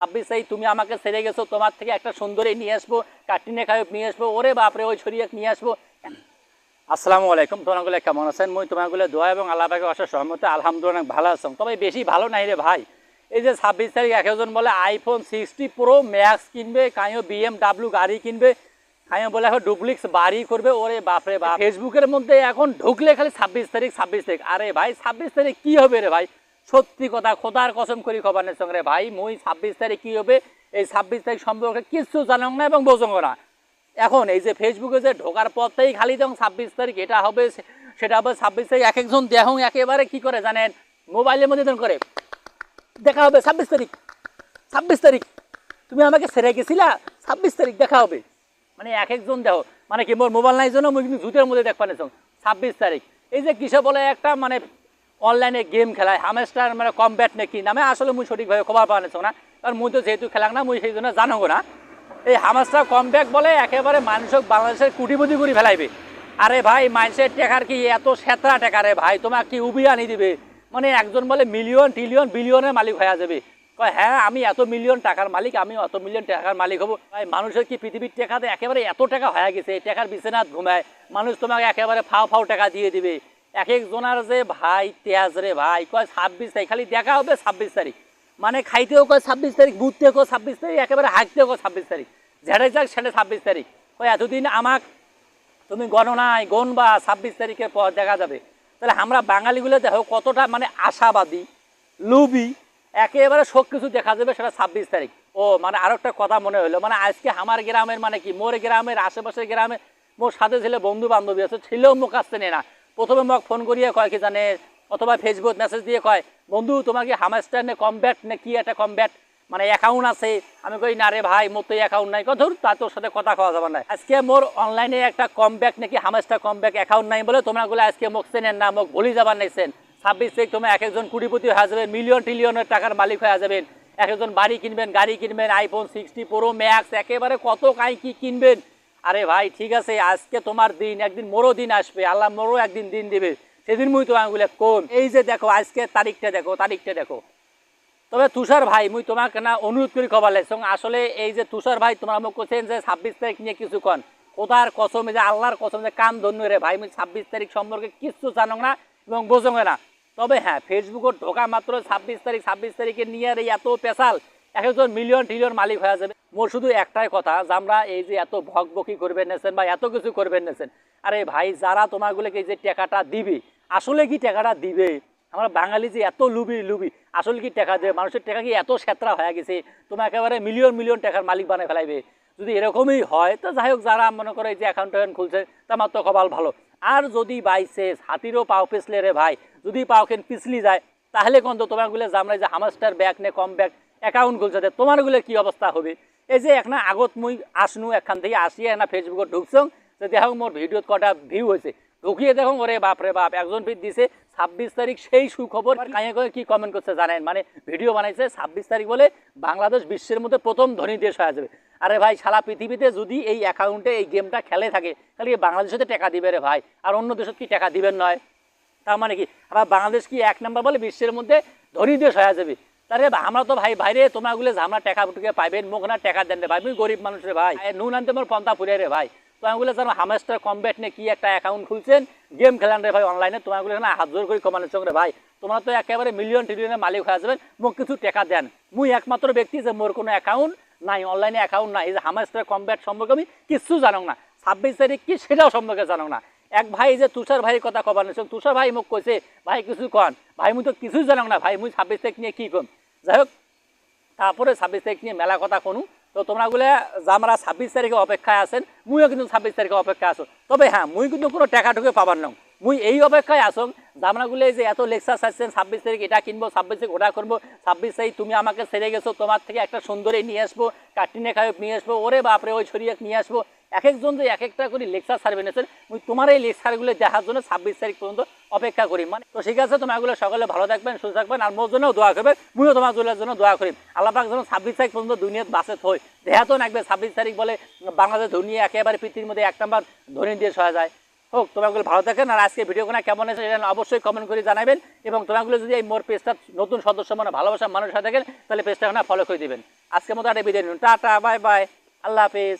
ছাব্বিশ তারিখ তুমি আমাকে ছেড়ে গেছো, তোমার থেকে একটা সুন্দরী নিয়ে আসব, কাটিনে খায়ক নিয়ে আসব, ওরে বাপরে, ওই ছড়িয়ে নিয়ে আসব। আসসালামু আলাইকুম, তোমাগুলো কেমন আছেন? মুই তোমাগুলো দোয়া এবং আল্লাহ পাকে অসার সহমতে আলহামদুলিল্লাহ ভালো আছেন তবে বেশি ভালো নাই রে ভাই। এই যে ছাব্বিশ তারিখ একজন বলে, আইফোন সিক্সটি প্রো ম্যাক্স কিনবে, কাইও বিএমডাব্লিউ গাড়ি কিনবে, কাইও বলে এখন ডুপ্লিক্স বাড়ি করবে। ওরে বাপরে বাপ, ফেসবুকের মধ্যে এখন ঢুকলে খালি ছাব্বিশ তারিখ ছাব্বিশ তারিখ। আরে ভাই, ছাব্বিশ তারিখ কি হবে রে ভাই? সত্যি কথা, খোদার কসম করি খবরের সঙ্গে ভাই। মুই ছাব্বিশ তারিখ কি হবে? এই ছাব্বিশ তারিখ সম্পর্কে কিছু জানাং না এবং বোঝং না। এখন এই যে ফেসবুকে যে ঢোকার পথেই খালি যখন ছাব্বিশ তারিখ, এটা হবে সেটা হবে ছাব্বিশ তারিখ, এক একজন দেহং একেবারে কি করে জানেন? মোবাইলের মধ্যে করে। দেখা হবে ছাব্বিশ তারিখ। ছাব্বিশ তারিখ। তুমি আমাকে ছেড়ে গেছিলা? ছাব্বিশ তারিখ দেখা হবে। মানে এক একজন দেহ। মানে কি, মোর মোবাইল নাই জন্য মুই কিন্তু জুতের মধ্যে দেখবা নিছ ছাব্বিশ তারিখ। এই যে কিসে বলে একটা মানে অনলাইনে গেম খেলায় হামেস্টার মানে কমব্যাট নাকি নামে আসলে মুই সঠিকভাবে খবর পাওয়া নিছ না। কারণ মুই তো যেহেতু খেলাক না, মুই সেই জন্য জানো না। এই হামাসটা কমব্যাক বলে একেবারে মানুষক বাংলাদেশের কুটিপুটি করে ফেলাইবে আরে ভাই মানুষের টেকার কি? এত সেতরা টেকা রে ভাই তোমার কি উবি আনি দিবে? মানে একজন বলে মিলিয়ন ট্রিলিয়ন বিলিয়নের মালিক হয়ে যাবে কয় হ্যাঁ আমি এত মিলিয়ন টাকার মালিক, আমি অত মিলিয়ন টাকার মালিক হব। ভাই, মানুষের কি পৃথিবীর টেকাতে একেবারে এত টাকা হয়ে গেছে? এই টাকার বিছানাত ঘুমায়। মানুষ তোমাকে একেবারে ফাও ফাও টাকা দিয়ে দিবে। এক একজনের যে ভাই তেজ রে ভাই, কয় ছাব্বিশ তারিখ খালি দেখা হবে ছাব্বিশ তারিখ মানে খাইতেও কয় ছাব্বিশ তারিখ বুঝতেও কয় ছাব্বিশ তারিখ একেবারে হাঁকতেও কয় ছাব্বিশ তারিখ যেটাই যাক সেটা ছাব্বিশ তারিখ কয়, এতদিন আমাক তুমি গণনায় গণবা ছাব্বিশ তারিখের পর দেখা যাবে। তাহলে আমরা বাঙালিগুলো দেখো কতটা মানে আশাবাদী লুবি একেবারে সব কিছু দেখা যাবে সেটা ছাব্বিশ তারিখ। ও মানে আরও একটা কথা মনে হলো মানে আজকে আমার গ্রামের মানে কি? মোর গ্রামের, আশেপাশের গ্রামে মোর সাথে ছিল বন্ধু বান্ধবী আছে ছেলেও মুখ আসতে নেই না। প্রথমে মোক ফোন করিয়ে কয় কি জানে, অথবা ফেসবুক মেসেজ দিয়ে কয়, বন্ধু তোমার কি হামাস্টার নে কমব্যাট নে কি একটা কমব্যাট মানে অ্যাকাউন্ট আছে। আমি কই, না রে ভাই, মোর তো অ্যাকাউন্ট নাই। কথা তা তোর সাথে কথা কওয়া যাবে না। আজকে মোর অনলাইনে একটা কমব্যাক নাকি হামাস্টার কমব্যাক অ্যাকাউন্ট নাই বলে তোমরা গুলো আজকে মোক চেনেন না, মোক ভুলি যাবার নাইছেন ছাব্বিশ তারিখ তোমরা এক একজন কুড়িপতি হয়ে যাবেন মিলিয়ন ট্রিলিয়নের টাকার মালিক হয়ে যাবেন। এক একজন বাড়ি কিনবেন, গাড়ি কিনবেন আইফোন সিক্সটি প্রো ম্যাক্স একেবারে কত কাই কি কিনবেন। আরে ভাই, ঠিক আছে, আজকে তোমার দিন, একদিন মোরও দিন আসবে, আল্লাহ মোরও একদিন দিন দিবে। সেদিন মুই তো আঙুলে কোন এই যে দেখো, আজকে তারিখটা দেখো তারিখটা দেখো। তবে তুষার ভাই, মুই তোমাকে না অনুরোধ করি খবর লাগছ আসলে এই যে তুষার ভাই, তোমরা মোক কোছেন যে ছাব্বিশ তারিখ নিয়ে কিছু কন। কোথার কসম যে, আল্লাহর কসম যে, কাম ধন্য রে ভাই। মুই ছাব্বিশ তারিখ সম্পর্কে কিছু জানো না এবং বোঝো না। তবে হ্যাঁ ফেসবুকত ঢোকা মাত্র ছাব্বিশ তারিখ, ছাব্বিশ তারিখে নিয়ে আর এত পেশাল এক একজন মিলিয়ন ট্রিলিয়ন মালিক হয়ে যাবে। মোর শুধু একটাই কথা, যে আমরা এই যে এত ভকবকি করবেন নেছেন বা এত কিছু করবেন নেছেন, আরে ভাই, যারা তোমাগুলোকে এই যে টাকাটা দিবে, আসলে কি টাকাটা দিবে? আমরা বাঙালি যে এত লুবি লুবি, আসলে কি টাকা দেবে? মানুষের টাকা কি এত সেত্রা হয়ে গেছে? তোমার একেবারে মিলিয়ন মিলিয়ন টাকার মালিক বানায় ফেলাইবে। যদি এরকমই হয়, তো যাই হোক, যারা মনে করে যে অ্যাকাউন্ট ট্যাকাউন্ট খুলছে তার তো কপাল ভালো। আর যদি বাইসেস হাতিরও পাও পিছলে রে ভাই, যদি পাওকেন পিছলি যায়, তাহলে কোন তো তোমারগুলো জামরা যে হামাস্টার ব্যাগ নে কম ব্যাগ অ্যাকাউন্ট খুলছে তোমারগুলো কি অবস্থা হবে? এই যে এখন আগত মই আসনু এখান থেকে আসিয়ে না ফেসবুকত ঢুকছং যে দেখো মোর ভিডিওত কটা ভিউ হয়েছে ঢুকিয়ে দেখো ওরে বাপ রে বাপ একজন ফিট দিছে ছাব্বিশ তারিখ সেই সুখবর কাঁয়ে করে কি কমেন্ট করছে জানেন? মানে ভিডিও বানাইছে ছাব্বিশ তারিখ বলে বাংলাদেশ বিশ্বের মধ্যে প্রথম ধনী দেশ হয়ে যাবে আরে ভাই সারা পৃথিবীতে যদি এই অ্যাকাউন্টে এই গেমটা খেলে থাকে তাহলে বাংলাদেশে টাকা দিবে রে ভাই? আর অন্য দেশত কি টাকা দিবেন নয় তার মানে কি? আবার বাংলাদেশ কি এক নম্বর বলে বিশ্বের মধ্যে ধনী দেশ হয়ে যাবে তারে আমরা তো ভাই ভাইরে তোমাগুলো যে আমরা টাকা টুকে পাইবেন মুখ না টাকা দেন রে, ভাই, মুই গরিব মানুষ রে, ভাই। নুন আনতে মোর পন্থা ফুরে রে, ভাই। তোমাগুলো যেন হামাস্টার কমব্যাট নে কি একটা অ্যাকাউন্ট খুলছেন গেম খেলান রে, ভাই অনলাইনে তোমাগুলো না হাত জোর করে কমানোর সঙ্গে ভাই। তোমরা তো একেবারে মিলিয়ন ট্রিলিয়নের মালিক হয়ে যাবেন, মোক কিছু টাকা দেন। মুই একমাত্র ব্যক্তি যে মোর কোনো অ্যাকাউন্ট নাই অনলাইনে অ্যাকাউন্ট নাই, এই যে হামাস্টার কমব্যাট সম্পর্কে আমি কিচ্ছু জানো না। ছাব্বিশ তারিখ কি সেটাও সম্পর্কে জানো না। এক ভাই যে তুষার ভাইয়ের কথা কবার তুষার ভাই মোক কইছে ভাই, কিছু কন। ভাই, মুই তো কিছুই জানো না, ভাই, মুই ছাব্বিশ তারিখ নিয়ে কি কম যাই হোক, তারপরে ছাব্বিশ তারিখ নিয়ে মেলা কথা শুনো তো তোমরা গুলো যারা ছাব্বিশ তারিখে অপেক্ষায় আছেন মুইও কিন্তু ছাব্বিশ তারিখে অপেক্ষায় আছো। তবে হ্যাঁ মুই কিন্তু কোনো টাকা টুকে পাবার নং মুই এই অপেক্ষায় আসো জামরাগুলো যে এত লেকচার চাচ্ছেন ছাব্বিশ তারিখ এটা কিনবো, ছাব্বিশ তারিখ ওটা করব ছাব্বিশ তারিখ তুমি আমাকে ছেড়ে গেছো, তোমার থেকে একটা সুন্দরী নিয়ে আসব, কাটিনে খায়ক নিয়ে আসব, ওরে বাপরে, ওই ছড়িয়ে নিয়ে আসব। এক একজন যে এক একটা করে লেকচার সার্ভে নিয়েছেন মুই তোমার এই লেকচারগুলো দেখার জন্য ছাব্বিশ তারিখ পর্যন্ত অপেক্ষা করি। মানে তো ঠিক আছে তোমার এগুলো সকলে ভালো থাকবেন, সুস্থ থাকবেন, আর মোর জন্যও দোয়া করবেন। মুইও তোমার জলের জন্য দোয়া করি। আল্লাহ পাক যেন ছাব্বিশ তারিখ পর্যন্ত দুনিয়াত বাসে থই। দেহাতো নাকবে, ছাব্বিশ তারিখ বলে বাংলাদেশ ধনী একেবারে পৃথিবীর মধ্যে এক নম্বর ধনী দেশ হয়ে যায়। হোক তোমাগুলো ভালো থাকেন, আর আজকে ভিডিও কোনা কেমন আছে সেটা অবশ্যই কমেন্ট করে জানাবেন। এবং তোমাগুলো যদি এই মোর পেজটা নতুন সদস্য মানে ভালোবাসার মানুষ হয়ে থাকেন, তাহলে পেজটা না ফলো করে দিবেন। আজকের মতো একটা বিদায় নিন টাটা বাই বাই আল্লাহ হাফিজ।